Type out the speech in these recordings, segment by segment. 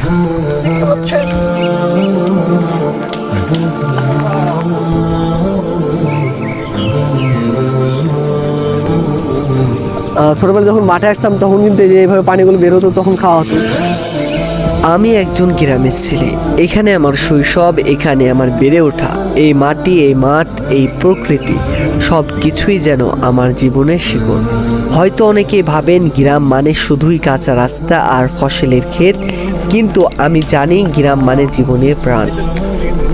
আহ, যখন মাঠে আসতাম তখন কিন্তু এইভাবে পানিগুলো বেরোতো তখন খাওয়া হতো। আমি একজন গ্রামের ছেলে। এখানে আমার শৈশব, এখানে আমার বেড়ে ওঠা। এই মাটি, এই মাঠ, এই প্রকৃতি সব কিছুই যেন আমার জীবনের শিকড়। হয়তো অনেকেই ভাবেন গ্রাম মানে শুধুই কাঁচা রাস্তা আর ফসলের ক্ষেত, কিন্তু আমি জানি গ্রাম মানে জীবনের প্রাণ।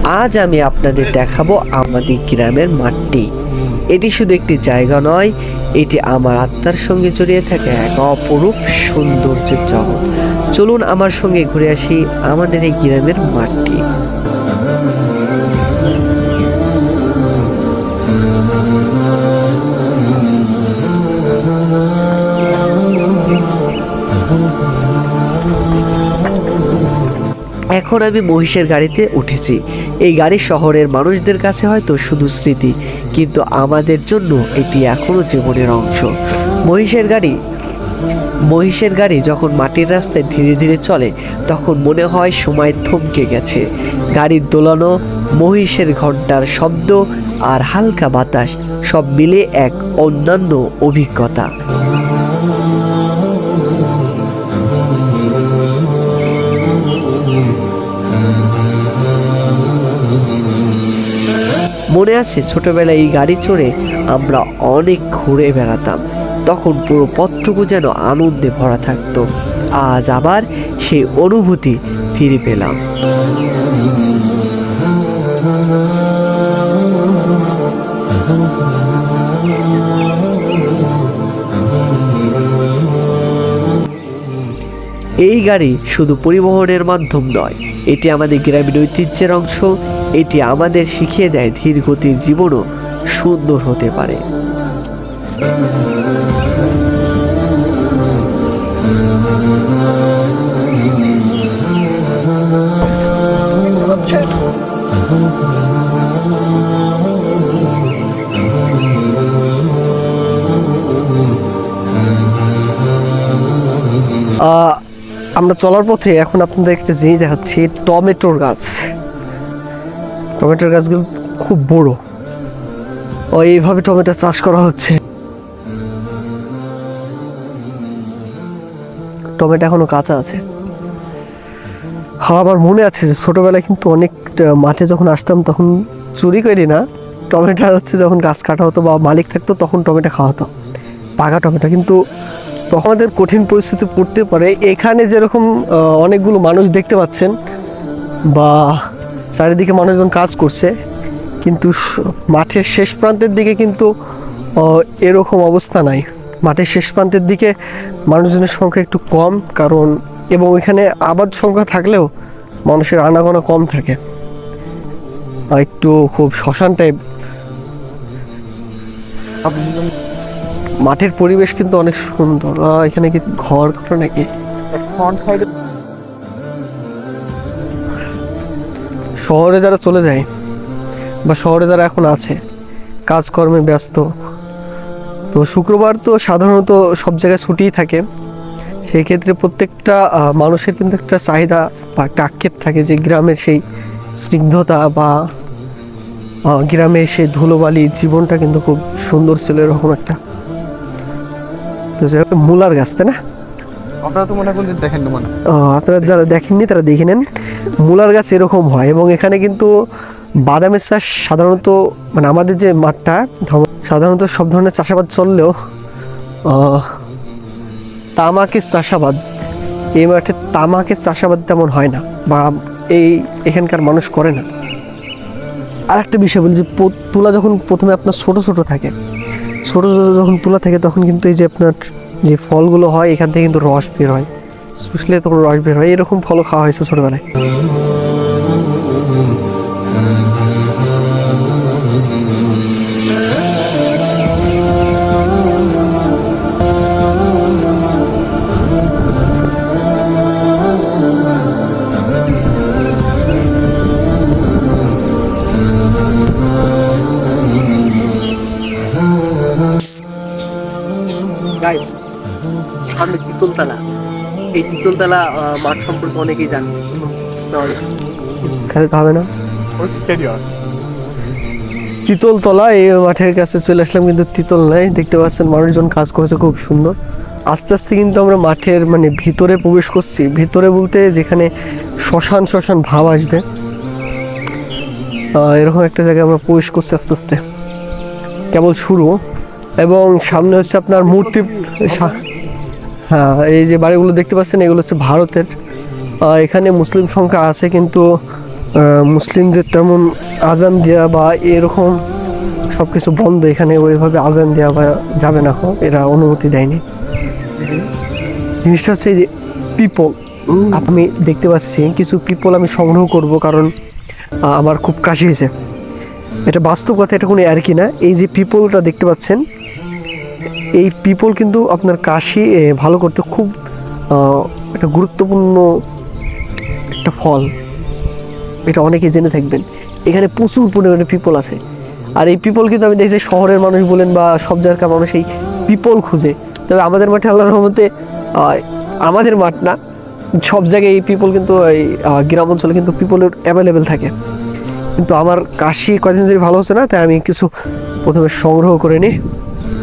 আজ আমি আপনাদের দেখাবো আমাদের গ্রামের মাঠটি এটি শুধু একটি জায়গা নয়, এটি আমার আত্মার সঙ্গে জড়িয়ে থাকে এক অপরূপ সৌন্দর্যের জগৎ। চলুন আমার সঙ্গে ঘুরে আসি আমাদের এই গ্রামের মাঠটি। এখন আমি মহিষের গাড়িতে উঠেছি। এই গাড়ি শহরের মানুষদের কাছে হয়তো শুধু স্মৃতি, কিন্তু আমাদের জন্য এটি এখনও জীবনের অংশ। মহিষের গাড়ি মহিষের গাড়ি যখন মাটির রাস্তায় ধীরে ধীরে চলে, তখন মনে হয় সময় থমকে গেছে। গাড়ির দোলানো, মহিষের ঘণ্টার শব্দ আর হালকা বাতাস সব মিলে এক অন্যান্য অভিজ্ঞতা। আছে ছোটবেলায় এই গাড়ি চড়ে আমরা অনেক ঘুরে বেড়াতাম। তখন পুরো পথটুকু যেন আনন্দে ভরা থাকতো। আজ আবার সেই অনুভূতি ফিরে পেলাম। এই গাড়ি শুধু পরিবহনের মাধ্যম নয়, এটি আমাদের গ্রামীণ ঐতিহ্যের অংশ এটি আমাদের শিখিয়ে দেয় ধীর গতির জীবনও সুন্দর হতে পারে। আমরা চলার পথে এখন আপনাদের একটা জিনিস দেখাচ্ছি, টমেটোর গাছ। টমেটোর গাছগুলো খুব বড়। ও, এইভাবে টমেটো চাষ করা হচ্ছে। টমেটো এখনও কাঁচা আছে। হ্যাঁ আমার মনে আছে যে ছোটোবেলায় কিন্তু অনেক মাঠে যখন আসতাম তখন চুরি করি না। টমেটো হচ্ছে যখন গাছ কাটা হতো বা মালিক থাকতো তখন টমেটো খাওয়া হতো। পাকা টমেটো। কিন্তু তখন আমাদের কঠিন পরিস্থিতি পড়তে পারে। এখানে যেরকম অনেকগুলো মানুষ দেখতে পাচ্ছেন বা চারিদিকে মানুষজন কাজ করছে, কিন্তু মাঠের শেষ প্রান্তের দিকে কিন্তু এরকম অবস্থা নাই। মাঠের শেষ প্রান্তের দিকে মানুষজনের সংখ্যা একটু কম, কারণ, এবং এখানে আবাদ সংখ্যা থাকলেও মানুষের আনাগোনা কম থাকে। একটু খুব শ্মশান টাইপ মাঠের পরিবেশ কিন্তু অনেক সুন্দর। এখানে কি ঘর নাকি? ফ্রন্ট সাইডে শহরে যারা চলে যায় বা শহরে যারা এখন আছে কাজকর্মে ব্যস্ত তো শুক্রবার তো সাধারণত সব জায়গায় ছুটিই থাকে। সেই ক্ষেত্রে প্রত্যেকটা মানুষের কিন্তু একটা চাহিদা বা একটা আক্ষেপ থাকে যে গ্রামের সেই স্নিগ্ধতা বা গ্রামে সেই ধুলোবালি জীবনটা কিন্তু খুব সুন্দর ছিল এরকম একটা। তো হোক, মূলার গাছ তাই না? আপনারা তো মনে করেন দেখেন না আপনারা যারা দেখেননি তারা দেখে নেন। মূলার গাছ এরকম হয় এবং এখানে কিন্তু বাদামের চাষ সাধারণত মানে আমাদের যে মাঠটা সাধারণত সব ধরনের চাষাবাদ চললেও তামাকের চাষাবাদ, এই মাঠে তামাকের চাষাবাদ তেমন হয় না বা এই এখানকার মানুষ করে না। আর একটা বিষয় বলি যে তুলা যখন প্রথমে আপনার ছোট ছোট থাকে, ছোট ছোট যখন তুলা থাকে তখন কিন্তু এই যে আপনার যে ফলগুলো হয়, এখান থেকে কিন্তু রস বের হয়। শুষলে তখন রস বের হয় এরকম ফল খাওয়া হয়েছে ছোটবেলায় আহ, মাঠ সম্পর্কে অনেকেই জানে। হবে না? তিতলতলা এই মাঠের কাছে চলে আসলাম কিন্তু তিতল নাই। দেখতে পাচ্ছেন মানুষজন কাজ করেছে খুব সুন্দর। আস্তে আস্তে কিন্তু আমরা মাঠের মানে ভিতরে প্রবেশ করছি। ভিতরে বলতে যেখানে শ্মশান শ্মশান ভাব আসবে। এরকম একটা জায়গায় আমরা প্রবেশ করছি আস্তে আস্তে। কেবল শুরু। এবং সামনে হচ্ছে আপনার মূর্তি সা- হ্যাঁ এই যে বাড়িগুলো দেখতে পাচ্ছেন, এগুলো হচ্ছে ভারতের। এখানে মুসলিম সংখ্যা আছে, কিন্তু মুসলিমদের তেমন আজান দেওয়া বা এরকম সব কিছু বন্ধ। এখানে ওইভাবে আজান দেওয়া বা যাবে না এরা অনুমতি দেয়নি। জিনিসটা হচ্ছে যে পিপল আমি দেখতে পাচ্ছি, কিছু পিপল আমি সংগ্রহ করব, কারণ আমার খুব কাশি হয়েছে। এটা বাস্তব কথা, এটা কোনো আর কি না। এই যে পিপলটা দেখতে পাচ্ছেন এই পিপল কিন্তু আপনার কাশি ভালো করতে খুব একটা গুরুত্বপূর্ণ একটা ফল। এটা অনেকে জেনে থাকবেন। এখানে প্রচুর পরিমাণে পিপল আছে। আর এই পিপল কিন্তু আমি দেখছি শহরের মানুষ বলেন বা সব জায়গার মানুষ এই পিপল খুঁজে। তবে আমাদের মাঠে আল্লাহর রহমতে আমাদের মাঠ না, সব জায়গায় এই পিপল কিন্তু এই গ্রাম অঞ্চলে কিন্তু পিপলের অ্যাভেলেবেল থাকে। কিন্তু আমার কাশি কদিন ধরে ভালো হচ্ছে না, তাই আমি কিছু প্রথমে সংগ্রহ করে নিই।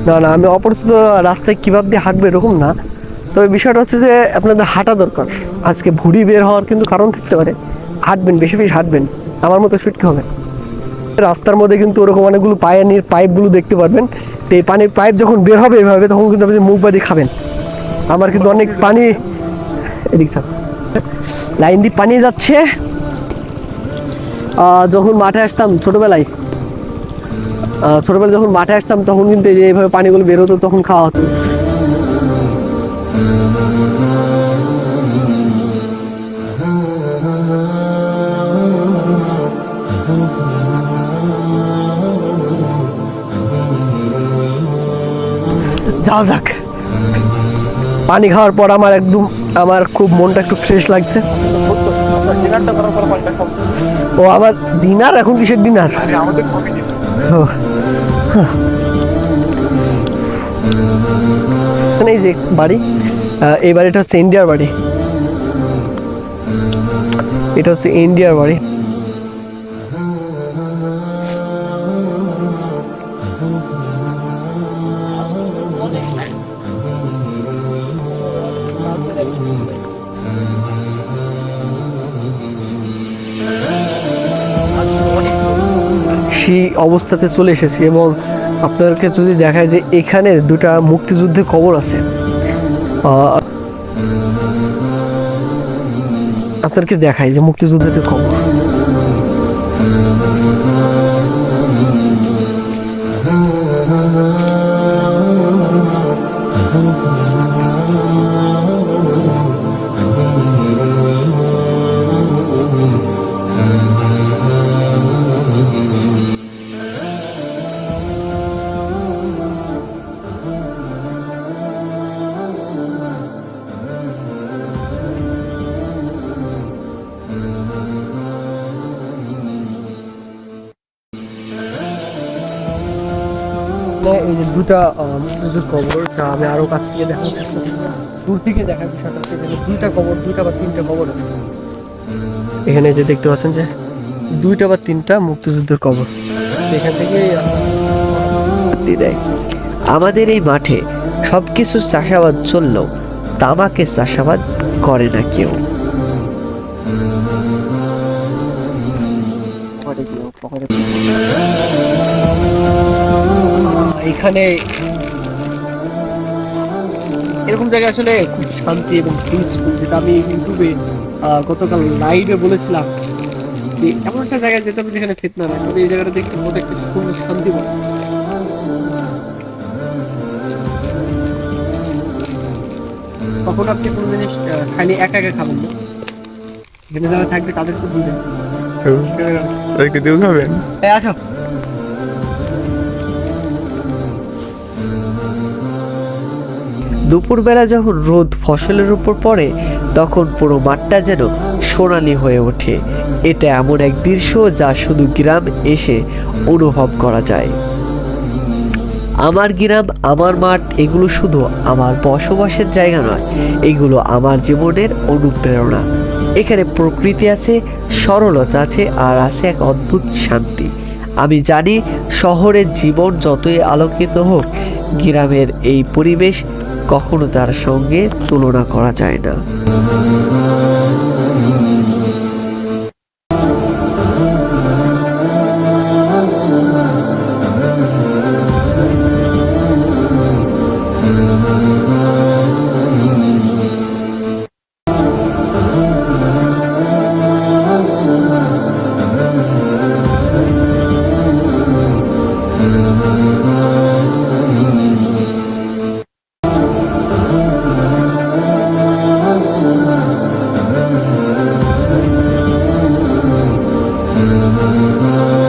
না না, আমি অপরিচিত রাস্তায় কীভাবে দিয়ে হাঁটবো এরকম না। তবে বিষয়টা হচ্ছে যে আপনাদের হাঁটা দরকার। আজকে ভুড়ি বের হওয়ার কিন্তু কারণ থাকতে পারে। হাঁটবেন, বেশি বেশি হাঁটবেন। আমার মতো সুটকি হবে। রাস্তার মধ্যে কিন্তু ওরকম অনেকগুলো পায়ের পাইপগুলো দেখতে পারবেন। তো এই পানির পাইপ যখন বের হবে এভাবে, তখন কিন্তু আপনি মুখ বাদি খাবেন। আমার কিন্তু অনেক পানি এদিক লাইন দিয়ে পানি যাচ্ছে। যখন মাঠে আসতাম ছোটবেলায় আহ, ছোটবেলায় যখন মাঠে আসতাম তখন কিন্তু যে এইভাবে পানিগুলো বেরোতো তখন খাওয়া হতো। যাওয়া যাক। পানি খাওয়ার পর আমার একদম আমার খুব মনটা একটু ফ্রেশ লাগছে। ও আমার ডিনার এখন কিসের ডিনার? এই যে বাড়ি এই বাড়িটা হচ্ছে ইন্ডিয়ার বাড়ি। এটা হচ্ছে ইন্ডিয়ার বাড়ি। সেই অবস্থাতে চলে এসেছি এবং আপনাদেরকে যদি দেখায় যে এখানে দুটা মুক্তিযুদ্ধের কবর আছে আপনাদেরকে দেখাই যে মুক্তিযুদ্ধের খবর। এই যে দুটা আহ, মুক্তিযুদ্ধের কবর তা আমি আরও কাছ থেকে দেখার চেষ্টা। দূর থেকে দেখার বিষয়টা হচ্ছে এখানে দুইটা কবর দুইটা বা তিনটা কবর আছে। এখানে যে দেখতে পাচ্ছেন যে দুইটা বা তিনটা মুক্তিযুদ্ধের কবর। এখান থেকে দেয় আমাদের এই মাঠে সব কিছু চাষাবাদ চললেও তামাকে চাষাবাদ করে না কেউ। এখানে এরকম জায়গায় আসলে খুব শান্তি এবং পিসফুল যেটা আমি ইউটিউবে গতকাল লাইভে বলেছিলাম যে এমন একটা জায়গায় যেতে হবে যেখানে ফিতনা না তবে এই জায়গাটা দেখছি মনে একটা খুব শান্তি পাই। তখন আপনি কোনো জিনিস খালি একা একা খাবেন না? যেখানে যারা থাকবে তাদেরকে দিবেন তাদেরকে দিতে হবে এই আসো। দুপুরবেলা যখন রোদ ফসলের উপর পড়ে, তখন পুরো মাঠটা যেন সোনালি হয়ে ওঠে। এটা এমন এক দৃশ্য যা শুধু গ্রাম এসে অনুভব করা যায়। আমার গ্রাম, আমার মাঠ, এগুলো শুধু আমার বসবাসের জায়গা নয়, এগুলো আমার জীবনের অনুপ্রেরণা। এখানে প্রকৃতি আছে, সরলতা আছে, আর আছে এক অদ্ভুত শান্তি। আমি জানি, শহরের জীবন যতই আলোকিত হোক, গ্রামের এই পরিবেশ কখনো তার সঙ্গে তুলনা করা যায় না। Oh.